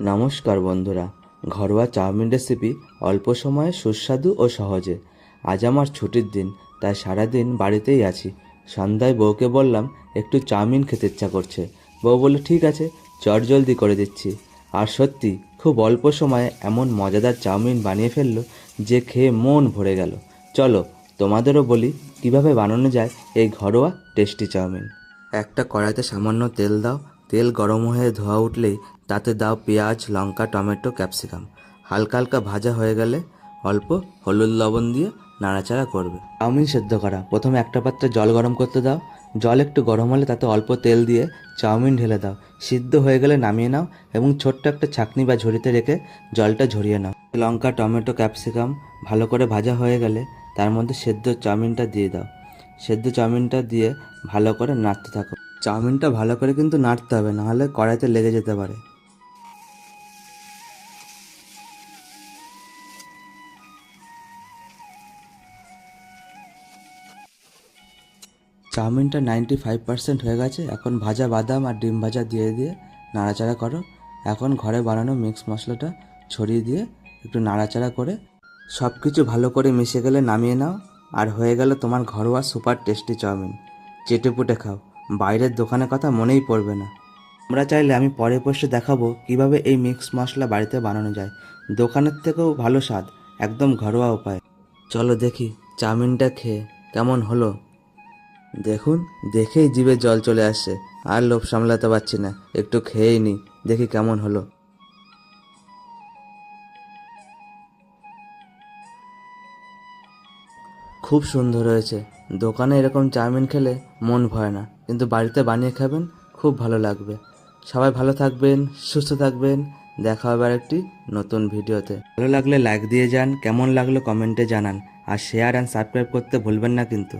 নমস্কার বন্ধুরা, ঘরোয়া চাউমিন রেসিপি অল্প সময়ে সুস্বাদু ও সহজে। আজ আমার ছুটির দিন, তাই সারাদিন বাড়িতেই আছি। সন্ধ্যায় বউকে বললাম, একটু চাউমিন খেতে ইচ্ছা করছে। বউ বলল, ঠিক আছে, চট জলদি করে দিচ্ছি। আর সত্যি, খুব অল্প সময়ে এমন মজাদার চাউমিন বানিয়ে ফেলল, যে খেয়ে মন ভরে গেল। চলো, তোমাদেরও বলি, কীভাবে বানানো যায় এই ঘরোয়া টেস্টি চাউমিন। একটা কড়াইতে সামান্য তেল দাও তেল গরম হয়ে ধোয়া উঠলেই তাতে দাও পেঁয়াজ, লঙ্কা, টমেটো, ক্যাপসিকাম। হালকা হালকা ভাজা হয়ে গেলে অল্প হলুদ লবণ দিয়ে নাড়াচাড়া করবে। চাউমিন সেদ্ধ করা। প্রথমে একটা পাত্রে জল গরম করতে দাও। জল একটু গরম হলে তাতে অল্প তেল দিয়ে চাউমিন ঢেলে দাও। সিদ্ধ হয়ে গেলে নামিয়ে নাও এবং ছোট্ট একটা ছাকনি বা ঝুড়িতে রেখে জলটা ঝরিয়ে নাও। লঙ্কা, টমেটো, ক্যাপসিকাম ভালো করে ভাজা হয়ে গেলে তার মধ্যে সেদ্ধ চাউমিনটা দিয়ে দাও। সেদ্ধ চাউমিনটা দিয়ে ভালো করে নাড়তে থাকো। চাউমিনটা ভালো করে কিন্তু নাড়তে হবে, নাহলে কড়াইতে লেগে যেতে পারে। চাউমিনটা নাইনটি ফাইভ পার্সেন্ট হয়ে গেছে, এখন ভাজা বাদাম আর ডিম ভাজা দিয়ে দিয়ে নাড়াচাড়া করো। এখন ঘরে বানানো মিক্স মশলাটা ছড়িয়ে দিয়ে একটু নাড়াচাড়া করে সব কিছু ভালো করে মিশে গেলে নামিয়ে নাও। আর হয়ে গেল তোমার ঘরোয়া সুপার টেস্টি চাউমিন। চেটে পুটে খাও। বাইরের দোকানের কথা মনেই পড়বে না। আমরা চাইলে আমি পরে পোস্টে দেখাবো কীভাবে এই মিক্স মশলা বাড়িতে বানানো যায়। দোকানের থেকেও ভালো স্বাদ, একদম ঘরোয়া উপায়। চলো দেখি চাউমিনটা খেয়ে কেমন হলো। দেখুন, দেখেই জিভে জল চলে আসছে, আর লোভ সামলাতে পারছি না, একটু খেয়েই নি, দেখি কেমন হলো। খুব সুন্দর হয়েছে। দোকানে এরকম চাউমিন খেলে মন ভয় না। কিন্তু বাড়িতে বানিয়ে খাবেন, খুব ভালো লাগবে। সবাই ভালো থাকবেন, সুস্থ থাকবেন। দেখা হবে একটি নতুন ভিডিওতে। ভালো লাগলে লাইক দিয়ে যান, কেমন লাগল কমেন্টে জানান। আর শেয়ার অ্যান্ড সাবস্ক্রাইব করতে ভুলবেন না কিন্তু।